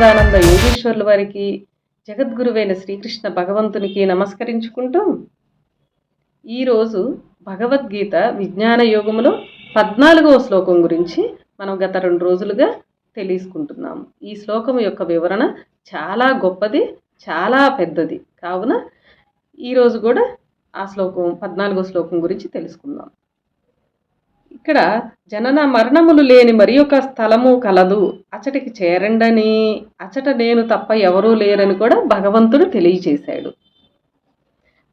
సచ్చిదానంద యోగేశ్వర్ల వారికి జగద్గురువైన శ్రీకృష్ణ భగవంతునికి నమస్కరించుకుంటూ ఈరోజు భగవద్గీత విజ్ఞాన యోగములో పద్నాలుగవ శ్లోకం గురించి మనం గత రెండు రోజులుగా తెలుసుకుంటున్నాము ఈ శ్లోకం యొక్క వివరణ చాలా గొప్పది చాలా పెద్దది. కావున ఈరోజు కూడా ఆ శ్లోకం పద్నాలుగో శ్లోకం గురించి తెలుసుకుందాం. ఇక్కడ జనన మరణములు లేని మరి ఒక స్థలము కలదు. అచటికి చేరండని అచట నేను తప్ప ఎవరూ లేరని కూడా భగవంతుడు తెలియచేశాడు.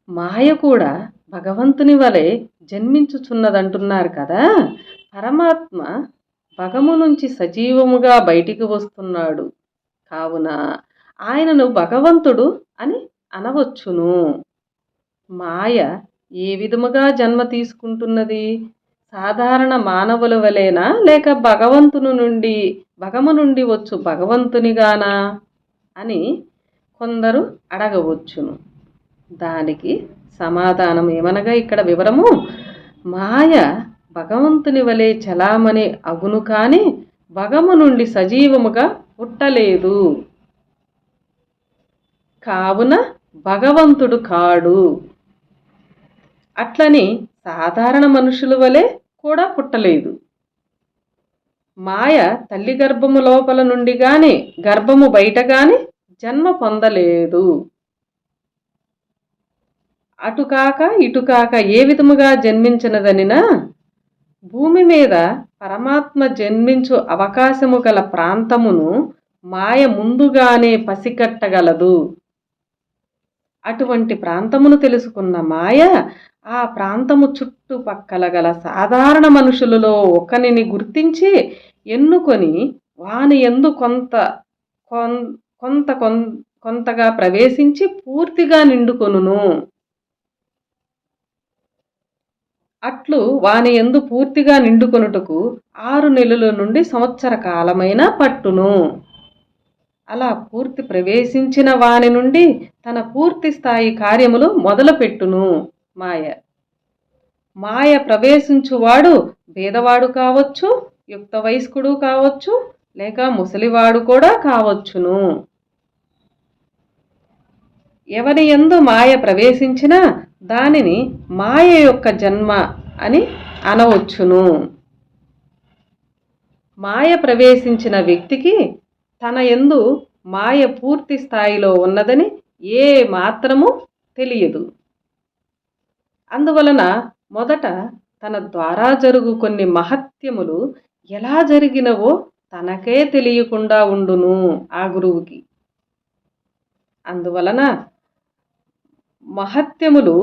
మాయ కూడా భగవంతుని వలె జన్మించుచున్నదంటున్నారు కదా. పరమాత్మ భగము నుంచి సజీవముగా బయటికి వస్తున్నాడు. కావున ఆయనను భగవంతుడు అని అనవచ్చును. మాయ ఏ విధముగా జన్మ తీసుకుంటున్నది? సాధారణ మానవుల వలెనా? లేక భగవంతుని నుండి భగము నుండి వచ్చు భగవంతునిగానా? అని కొందరు అడగవచ్చును. దానికి సమాధానం ఏమనగా ఇక్కడ వివరము? మాయ భగవంతుని వలె చలామణి అగును కానీ భగము నుండి సజీవముగా పుట్టలేదు. కావున భగవంతుడు కాడు. అట్లని సాధారణ మనుషుల వలె కూడా పుట్టలేదు. మాయ తల్లి గర్భము లోపల నుండి గాని గర్భము బయట గాని జన్మ పొందలేదు. అటుకాక ఇటుకాక ఏ విధముగా జన్మించినదనినా భూమి మీద పరమాత్మ జన్మించు అవకాశము గల ప్రాంతమును మాయ ముందుగానే పసికట్టగలదు. అటువంటి ప్రాంతమును తెలుసుకున్న మాయ ఆ ప్రాంతము చుట్టుపక్కల గల సాధారణ మనుషులలో ఒకనిని గుర్తించి ఎన్నుకొని వాని ఎందు కొంత కొంత కొంతగా ప్రవేశించి పూర్తిగా నిండుకొనును. అట్లు వాని ఎందు పూర్తిగా నిండుకొనుటకు ఆరు నెలల నుండి సంవత్సర కాలమైన పట్టును. అలా పూర్తి ప్రవేశించిన వాని నుండి తన పూర్తి స్థాయి కార్యములు మొదలుపెట్టును. మాయ. మాయ ప్రవేశించువాడు భేదవాడు కావచ్చు యుక్త వయస్కుడు కావచ్చు లేక ముసలివాడు కూడా కావచ్చును. ఎవరి ఎందు మాయ ప్రవేశించినా దానిని మాయ యొక్క జన్మ అని అనవచ్చును. మాయ ప్రవేశించిన వ్యక్తికి తన ఎందు మాయ పూర్తి స్థాయిలో ఉన్నదని ఏ మాత్రము తెలియదు. అందువలన మొదట తన ద్వారా జరుగు కొన్ని మహత్యములు ఎలా జరిగినవో తనకే తెలియకుండా ఉండును ఆ గురువుకి. అందువలన మహత్యములు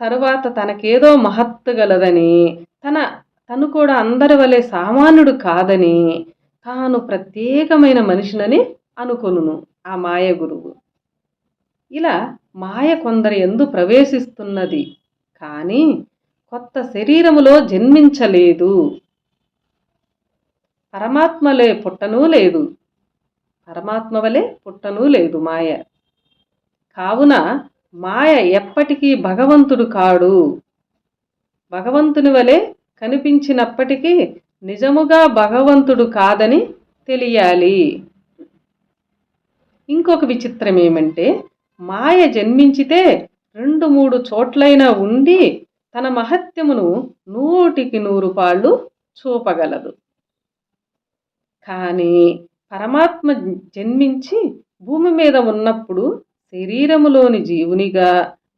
తరువాత తనకేదో మహత్తు గలదని తన తను కూడా అందరి వలె సామాన్యుడు కాదని తాను ప్రత్యేకమైన మనిషినని అనుకొనును ఆ మాయ గురువు. ఇలా మాయ కొందరి ఎందు ప్రవేశిస్తున్నది కానీ కొత్త శరీరములో జన్మించలేదు. పరమాత్మలే పుట్టనూ లేదు. పరమాత్మ వలె పుట్టనూ లేదు మాయ. కావున మాయ ఎప్పటికీ భగవంతుడు కాడు. భగవంతుని వలె కనిపించినప్పటికీ నిజముగా భగవంతుడు కాదని తెలియాలి. ఇంకొక విచిత్రం ఏమంటే మాయ జన్మించితే రెండు మూడు చోట్లైనా ఉండి తన మహత్యమును నూటికి నూరు పాళ్ళు చూపగలదు. కానీ పరమాత్మ జన్మించి భూమి మీద ఉన్నప్పుడు శరీరములోని జీవునిగా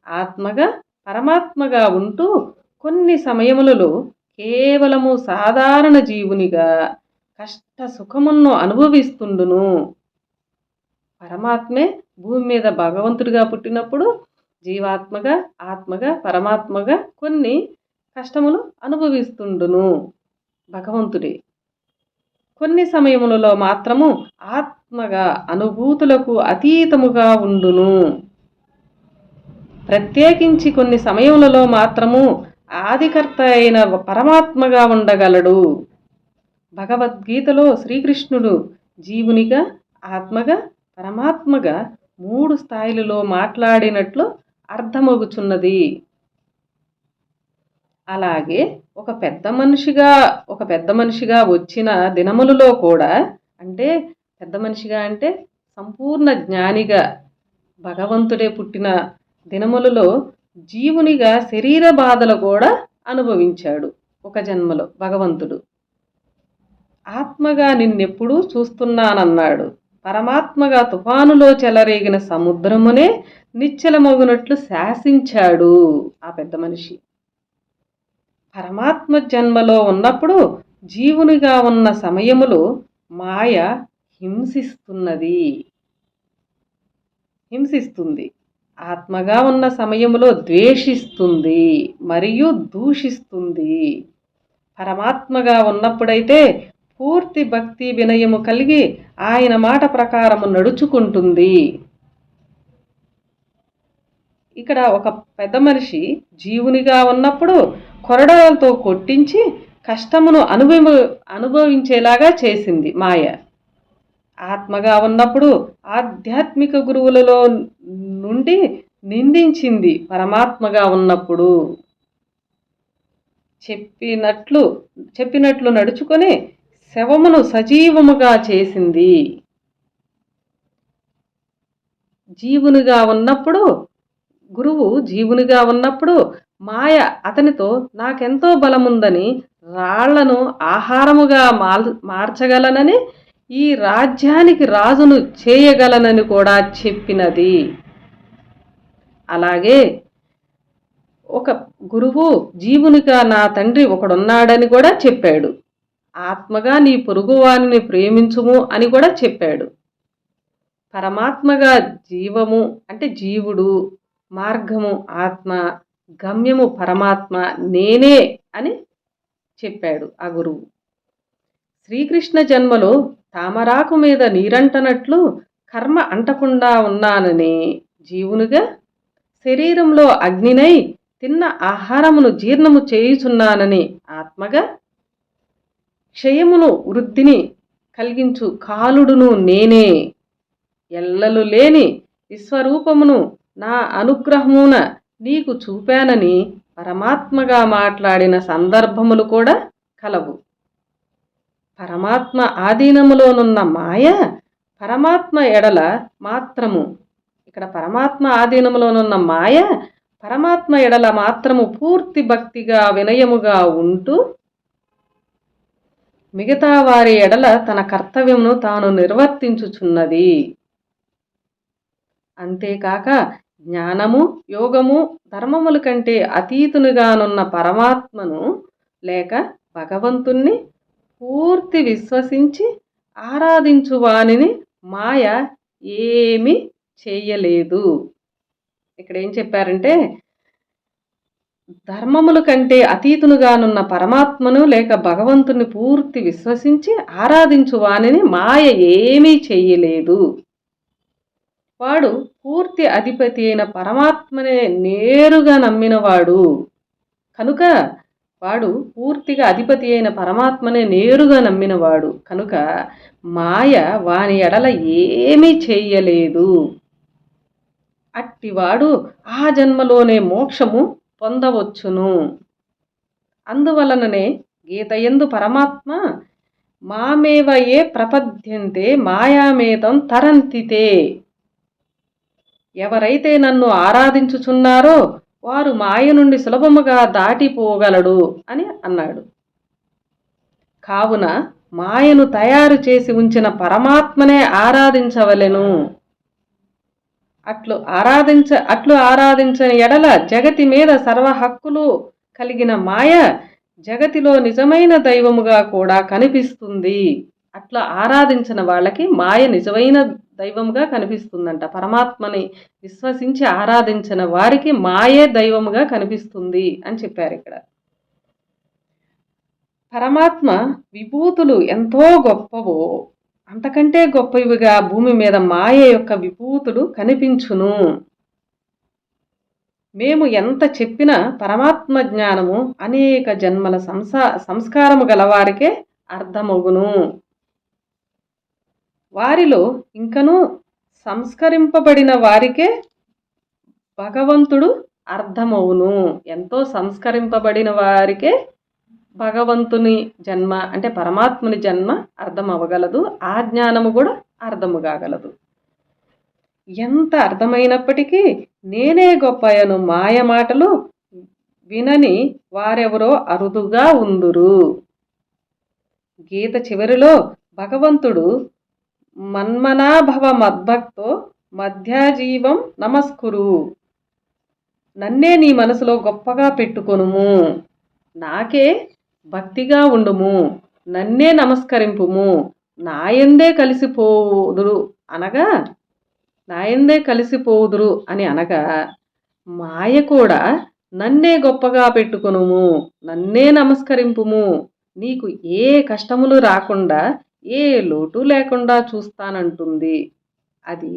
ఆత్మగా పరమాత్మగా ఉంటూ కొన్ని సమయములలో కేవలము సాధారణ జీవునిగా కష్ట సుఖమును అనుభవిస్తుండును. పరమాత్మే భూమి మీద భగవంతుడిగా పుట్టినప్పుడు జీవాత్మగా ఆత్మగా పరమాత్మగా కొన్ని కష్టములు అనుభవిస్తుండును భగవంతుడే. కొన్ని సమయములలో మాత్రము ఆత్మగా అనుభూతులకు అతీతముగా ఉండును. ప్రత్యేకించి కొన్ని సమయములలో మాత్రము ఆదికర్త అయిన పరమాత్మగా ఉండగలడు. భగవద్గీతలో శ్రీకృష్ణుడు జీవునిగా ఆత్మగా పరమాత్మగా మూడు స్థాయిలలో మాట్లాడినట్లు అర్థమగుచున్నది. అలాగే ఒక పెద్ద మనిషిగా ఒక పెద్ద మనిషిగా వచ్చిన దినములలో కూడా అంటే పెద్ద మనిషిగా అంటే సంపూర్ణ జ్ఞానిగా భగవంతుడే పుట్టిన దినములలో జీవునిగా శరీర బాధలు కూడా అనుభవించాడు ఒక జన్మలో భగవంతుడు. ఆత్మగా నిన్నెప్పుడూ చూస్తున్నానన్నాడు. పరమాత్మగా తుఫానులో చెలరేగిన సముద్రమునే నిశ్చలమగునట్లు శాసించాడు ఆ పెద్ద మనిషి. పరమాత్మ జన్మలో ఉన్నప్పుడు జీవునిగా ఉన్న సమయములో మాయ హింసిస్తున్నది. హింసిస్తుంది. ఆత్మగా ఉన్న సమయంలో ద్వేషిస్తుంది మరియు దూషిస్తుంది. పరమాత్మగా ఉన్నప్పుడైతే పూర్తి భక్తి వినయము కలిగి ఆయన మాట ప్రకారము నడుచుకుంటుంది. ఇక్కడ ఒక పెద్ద మనిషి జీవునిగా ఉన్నప్పుడు కొరడాలతో కొట్టించి కష్టమును అనుభవ అనుభవించేలాగా చేసింది మాయ. ఆత్మగా ఉన్నప్పుడు ఆధ్యాత్మిక గురువులలో నుండి నిందించింది పరమాత్మగా ఉన్నప్పుడు. చెప్పినట్లు చెప్పినట్లు నడుచుకొని శవమును సజీవముగా చేసింది. జీవునిగా ఉన్నప్పుడు గురువు జీవునిగా ఉన్నప్పుడు మాయ అతనితో నాకెంతో బలముందని రాళ్ళను ఆహారముగా మార్చగలనని ఈ రాజ్యానికి రాజును చేయగలనని కూడా చెప్పినది. అలాగే ఒక గురువు జీవునిగా నా తండ్రి ఒకడున్నాడని కూడా చెప్పాడు. ఆత్మగా నీ పొరుగువాని ప్రేమించుము అని కూడా చెప్పాడు. పరమాత్మగా జీవము అంటే జీవుడు మార్గము ఆత్మ గమ్యము పరమాత్మ నేనే అని చెప్పాడు ఆ గురువు. శ్రీకృష్ణ జన్మలో తామరాకు మీద నీరంటనట్లు కర్మ అంటకుండా ఉన్నానని జీవునిగా శరీరంలో అగ్నినై తిన్న ఆహారమును జీర్ణము చేయుచున్నానని ఆత్మగా క్షయమును వృద్ధిని కలిగించు కాలుడును నేనే. ఎల్లలు లేని విశ్వరూపమును నా అనుగ్రహమున నీకు చూపానని పరమాత్మగా మాట్లాడిన సందర్భములు కూడా కలవు. పరమాత్మ ఆధీనములోనున్న మాయ పరమాత్మ ఎడల మాత్రము. ఇక్కడ పరమాత్మ ఆధీనంలోనున్న మాయ పరమాత్మ ఎడల మాత్రము పూర్తి భక్తిగా వినయముగా ఉంటూ మిగతా వారి ఎడల తన కర్తవ్యమును తాను నిర్వర్తించుచున్నది. అంతేకాక జ్ఞానము యోగము ధర్మముల కంటే అతీతునిగానున్న పరమాత్మను లేక భగవంతుణ్ణి పూర్తి విశ్వసించి ఆరాధించు వానిని మాయ ఏమి చేయలేదు. ఇక్కడ ఏం చెప్పారంటే ధర్మముల కంటే అతీతునుగానున్న పరమాత్మను లేక భగవంతుని పూర్తి విశ్వసించి ఆరాధించు వానిని మాయ ఏమీ చేయలేదు. వాడు పూర్తి అధిపతి అయిన పరమాత్మనే నేరుగా నమ్మినవాడు. కనుక వాడు పూర్తిగా అధిపతి అయిన పరమాత్మనే నేరుగా నమ్మినవాడు. కనుక మాయ వాని ఎడల ఏమీ చేయలేదు. అట్టివాడు ఆ జన్మలోనే మోక్షము పొందవచ్చును. అందువలననే గీతయందు పరమాత్మ మామేవ ఏ ప్రపద్యంతే మాయామేతం తరంతితే. ఎవరైతే నన్ను ఆరాధించుచున్నారో వారు మాయ నుండి సులభముగా దాటిపోగలడు అని అన్నాడు. కావున మాయను తయారు చేసి ఉంచిన పరమాత్మనే ఆరాధించవలెను. అట్లు ఆరాధించ అట్లు ఆరాధించని ఎడల జగతి మీద సర్వ హక్కులు కలిగిన మాయ జగతిలో నిజమైన దైవముగా కూడా కనిపిస్తుంది. అట్లా ఆరాధించిన వాళ్ళకి మాయ నిజమైన దైవముగా కనిపిస్తుందంట. పరమాత్మని విశ్వసించి ఆరాధించిన వారికి మాయే దైవముగా కనిపిస్తుంది అని చెప్పారు ఇక్కడ. పరమాత్మ విభూతులు ఎంతో గొప్పవో అంతకంటే గొప్పవిగా భూమి మీద మాయ యొక్క విభూతులు కనిపించును. మేము ఎంత చెప్పినా పరమాత్మ జ్ఞానము అనేక జన్మల సంసా సంస్కారము గలవారికే అర్థమగును. వారిలో ఇంకనూ సంస్కరింపబడిన వారికే భగవంతుడు అర్థమవును. ఎంతో సంస్కరింపబడిన వారికే భగవంతుని జన్మ అంటే పరమాత్ముని జన్మ అర్థం అవ్వగలదు ఆ జ్ఞానము కూడా అర్థము కాగలదు. ఎంత అర్థమైనప్పటికీ నేనే గొప్పయను మాయ మాటలు వినని వారెవరో అరుదుగా ఉందురు. గీత చివరిలో భగవంతుడు మన్మనాభవ మద్భక్తో మధ్యాజీవం నమస్కురు. నన్నే నీ మనసులో గొప్పగా పెట్టుకొనుము. నాకే భక్తిగా ఉండుము నన్నే నమస్కరింపుము నాయందే కలిసిపోదురు అనగా నాయందే కలిసిపోదురు అని అనగా మాయ కూడా నన్నే గొప్పగా పెట్టుకొనుము నన్నే నమస్కరింపుము. నీకు ఏ కష్టములు రాకుండా ఏ లోటు లేకుండా చూస్తానంటుంది. అది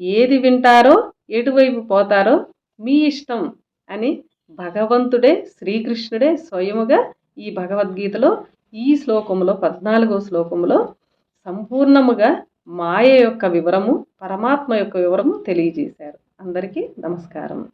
ఏది వింటారో ఎటువైపు పోతారో మీ ఇష్టం అని భగవంతుడే శ్రీకృష్ణుడే స్వయముగా ఈ భగవద్గీతలో ఈ శ్లోకములో పద్నాలుగో శ్లోకములో సంపూర్ణముగా మాయ యొక్క వివరము పరమాత్మ యొక్క వివరము తెలియజేశారు. అందరికీ నమస్కారం.